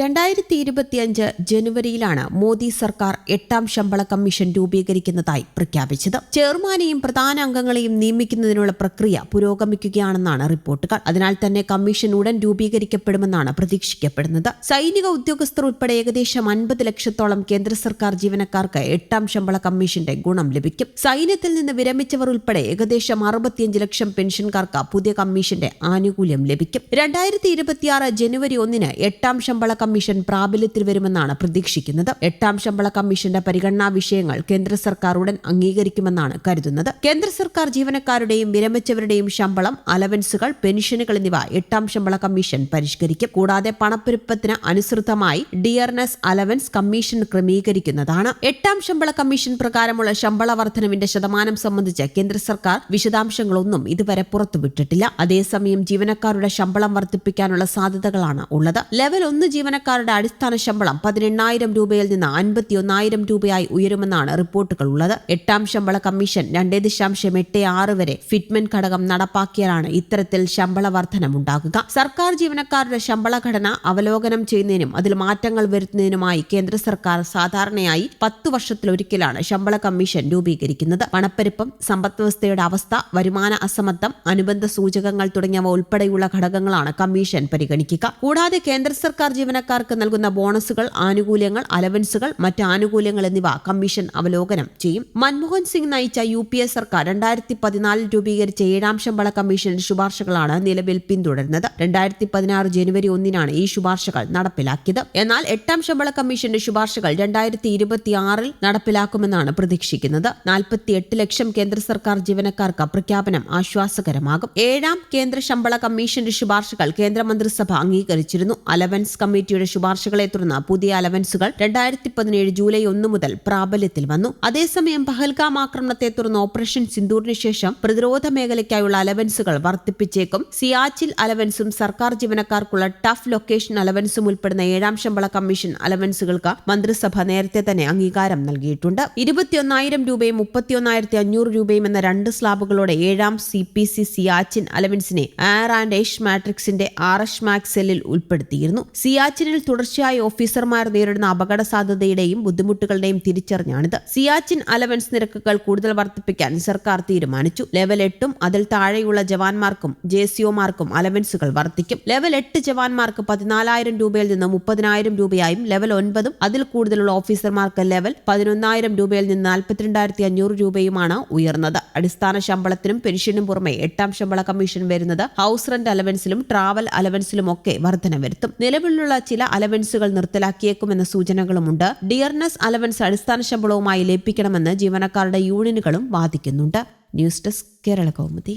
രണ്ടായിരത്തി ഇരുപത്തിയഞ്ച് ജനുവരിയിലാണ് മോദി സർക്കാർ എട്ടാം ശമ്പള കമ്മീഷൻ രൂപീകരിക്കുന്നതായി പ്രഖ്യാപിച്ചത്. ചെയർമാനെയും പ്രധാന അംഗങ്ങളെയും നിയമിക്കുന്നതിനുള്ള പ്രക്രിയ പുരോഗമിക്കുകയാണെന്നാണ് റിപ്പോർട്ടുകൾ. അതിനാൽ തന്നെ കമ്മീഷൻ ഉടൻ രൂപീകരിക്കപ്പെടുമെന്നാണ് പ്രതീക്ഷിക്കപ്പെടുന്നത്. സൈനിക ഉദ്യോഗസ്ഥർ ഉൾപ്പെടെ ഏകദേശം അൻപത് ലക്ഷത്തോളം കേന്ദ്ര സർക്കാർ ജീവനക്കാർക്ക് എട്ടാം ശമ്പള കമ്മീഷന്റെ ഗുണം ലഭിക്കും. സൈന്യത്തിൽ നിന്ന് വിരമിച്ചവർ ഉൾപ്പെടെ ഏകദേശം അറുപത്തിയഞ്ച് ലക്ഷം പെൻഷൻകാർക്ക് പുതിയ കമ്മീഷന്റെ ആനുകൂല്യം ലഭിക്കും. രണ്ടായിരത്തി ഇരുപത്തിയാറ് ജനുവരി ഒന്നിന് എട്ടാം ശമ്പള കമ്മീഷൻ പ്രാബല്യത്തിൽ വരുമെന്നാണ് പ്രതീക്ഷിക്കുന്നത്. എട്ടാം ശമ്പള കമ്മീഷന്റെ പരിഗണനാ വിഷയങ്ങൾ കേന്ദ്ര സർക്കാർ ഉടൻ അംഗീകരിക്കുമെന്നാണ് കരുതുന്നത്. കേന്ദ്ര സർക്കാർ ജീവനക്കാരുടെയും വിരമിച്ചവരുടെയും ശമ്പളം അലവൻസുകൾ പെൻഷനുകൾ എന്നിവ എട്ടാം ശമ്പള കമ്മീഷൻ പരിഷ്കരിക്കും. കൂടാതെ പണപ്പെരുപ്പത്തിന് അനുസൃതമായി ഡിയർനെസ് അലവൻസ് കമ്മീഷൻ ക്രമീകരിക്കുന്നതാണ്. എട്ടാം ശമ്പള കമ്മീഷൻ പ്രകാരമുള്ള ശമ്പള വർധനവിന്റെ ശതമാനം സംബന്ധിച്ച് കേന്ദ്ര സർക്കാർ വിശദാംശങ്ങളൊന്നും ഇതുവരെ പുറത്തുവിട്ടിട്ടില്ല. അതേസമയം ജീവനക്കാരുടെ ശമ്പളം വർദ്ധിപ്പിക്കാനുള്ള സാധ്യതകളാണ് ഉള്ളത്. ലെവൽ ഒന്ന് ജീവനക്കാരുടെ അടിസ്ഥാന ശമ്പളം പതിനെണ്ണായിരം രൂപയിൽ നിന്ന് അൻപത്തിയൊന്നായിരം രൂപയായി ഉയരുമെന്നാണ് റിപ്പോർട്ടുകൾ ഉള്ളത്. എട്ടാം ശമ്പള കമ്മീഷൻ രണ്ടേ ദശാംശം എട്ട് ആറ് വരെ ഫിറ്റ്മെന്റ് ഘടകം നടപ്പാക്കിയാലാണ് ഇത്തരത്തിൽ ശമ്പള വർധനമുണ്ടാകുക സർക്കാർ ജീവനക്കാരുടെ ശമ്പള ഘടന അവലോകനം ചെയ്യുന്നതിനും അതിൽ മാറ്റങ്ങൾ വരുത്തുന്നതിനുമായി കേന്ദ്ര സർക്കാർ സാധാരണയായി പത്തു വർഷത്തിലൊരിക്കലാണ് ശമ്പള കമ്മീഷൻ രൂപീകരിക്കുന്നത്. പണപ്പെരുപ്പം സമ്പദ്വ്യവസ്ഥയുടെ അവസ്ഥ വരുമാന അസമത്വം അനുബന്ധ സൂചകങ്ങൾ തുടങ്ങിയവ ഉൾപ്പെടെയുള്ള ഘടകങ്ങളാണ് കമ്മീഷൻ പരിഗണിക്കുക. കൂടാതെ കേന്ദ്ര സർക്കാർ ജീവനക്കാർക്ക് നൽകുന്ന ബോണസുകൾ ആനുകൂല്യങ്ങൾ അലവൻസുകൾ മറ്റ് ആനുകൂല്യങ്ങൾ എന്നിവ കമ്മീഷൻ അവലോകനം ചെയ്യും. മൻമോഹൻ സിംഗ് നയിച്ച യു പി എ സർക്കാർ രണ്ടായിരത്തി പതിനാലിൽ രൂപീകരിച്ച ഏഴാം ശമ്പള കമ്മീഷൻ ശുപാർശകളാണ് നിലവിൽ പിന്തുടരുന്നത്. രണ്ടായിരത്തി പതിനാറ് ജനുവരി ഒന്നിനാണ് ഈ ശുപാർശകൾ നടപ്പിലാക്കിയത്. എന്നാൽ എട്ടാം ശമ്പള കമ്മീഷന്റെ ശുപാർശകൾ രണ്ടായിരത്തി ഇരുപത്തിയാറിൽ നടപ്പിലാക്കുമെന്നാണ് പ്രതീക്ഷിക്കുന്നത്. നാൽപ്പത്തിയെട്ട് ലക്ഷം കേന്ദ്ര സർക്കാർ ജീവനക്കാർക്ക് പ്രഖ്യാപനം ആശ്വാസകരമാകും. ഏഴാം കേന്ദ്ര ശമ്പള കമ്മീഷന്റെ ശുപാർശകൾ കേന്ദ്രമന്ത്രിസഭ അംഗീകരിച്ചിരുന്നു. അലവൻസ് കമ്മിറ്റിയുടെ ശുപാർശകളെ തുടർന്ന് പുതിയ അലവൻസുകൾ രണ്ടായിരത്തി പതിനേഴ് ജൂലൈ ഒന്ന് മുതൽ പ്രാബല്യത്തിൽ വന്നു. അതേസമയം പഹൽഗാം ആക്രമണത്തെ തുടർന്ന് ഓപ്പറേഷൻ സിന്ദൂറിന് ശേഷം പ്രതിരോധ മേഖലയ്ക്കായുള്ള അലവൻസുകൾ വർദ്ധിപ്പിച്ചേക്കും. സിയാച്ചിൽ അലവൻസും സർക്കാർ ജീവനക്കാർക്കുള്ള ടഫ് ലൊക്കേഷൻ അലവൻസും ഉൾപ്പെടുന്ന ഏഴാം ശമ്പള കമ്മീഷൻ അലവൻസുകൾക്ക് മന്ത്രിസഭ നേരത്തെ തന്നെ അംഗീകാരം നൽകിയിട്ടുണ്ട്. ഇരുപത്തിയൊന്നായിരം രൂപയും മുപ്പത്തിയൊന്നായിരത്തി അഞ്ഞൂറ് രൂപയും എന്ന രണ്ട് സ്ലാബുകളോടെ ഏഴാം സി പി സി സിയാച്ചിൻ അലവൻസിനെ ആർ ആൻഡ് എഷ് മാട്രിക്സിന്റെ ആർ എഷ് മാക്സെല്ലിൽ സെല്ലിൽ ഉൾപ്പെടുത്തിയിരുന്നു. സിയാച്ചിനിൽ തുടർച്ചയായി ഓഫീസർമാർ നേരിടുന്ന അപകട സാധ്യതയുടെയും ബുദ്ധിമുട്ടുകളുടെയും തിരിച്ചറിഞ്ഞാണിത്. സിയാച്ചിൻ അലവൻസ് നിരക്കുകൾ കൂടുതൽ വർദ്ധിപ്പിക്കാൻ സർക്കാർ തീരുമാനിച്ചു. ലെവൽ എട്ടും അതിൽ താഴെയുള്ള ജവാന്മാർക്കും ജെ സിഒമാർക്കും അലവൻസുകൾ വർദ്ധിക്കും. ലെവൽ എട്ട് ജവാന്മാർക്ക് പതിനാലായിരം രൂപയിൽ നിന്ന് മുപ്പതിനായിരം രൂപയായും ലെവൽ ഒൻപതും അതിൽ കൂടുതലുള്ള ഓഫീസർമാർക്ക് ലെവൽ പതിനൊന്നായിരം രൂപയിൽ നിന്ന് നാൽപ്പത്തിരണ്ടായിരത്തി അഞ്ഞൂറ് രൂപയുമാണ് ഉയർന്നത്. അടിസ്ഥാന ശമ്പളത്തിനും പെൻഷനും പുറമെ എട്ടാം ശമ്പള കമ്മീഷൻ വരുന്നത് ഹൗസ് റെന്റ് അലവൻസിലും ട്രാവൽ അലവൻസിലും ഒക്കെ വർധന വരുത്തും നിലവിലുള്ള ചില അലവൻസുകൾ നിർത്തലാക്കിയേക്കുമെന്ന സൂചനകളുമുണ്ട്. ഡിയർനെസ് അലവൻസ് അടിസ്ഥാന ശമ്പളവുമായി ലയിപ്പിക്കണമെന്ന് ജീവനക്കാരുടെ യൂണിയനുകളും വാദിക്കുന്നുണ്ട്. News desk Kerala Kaumudi.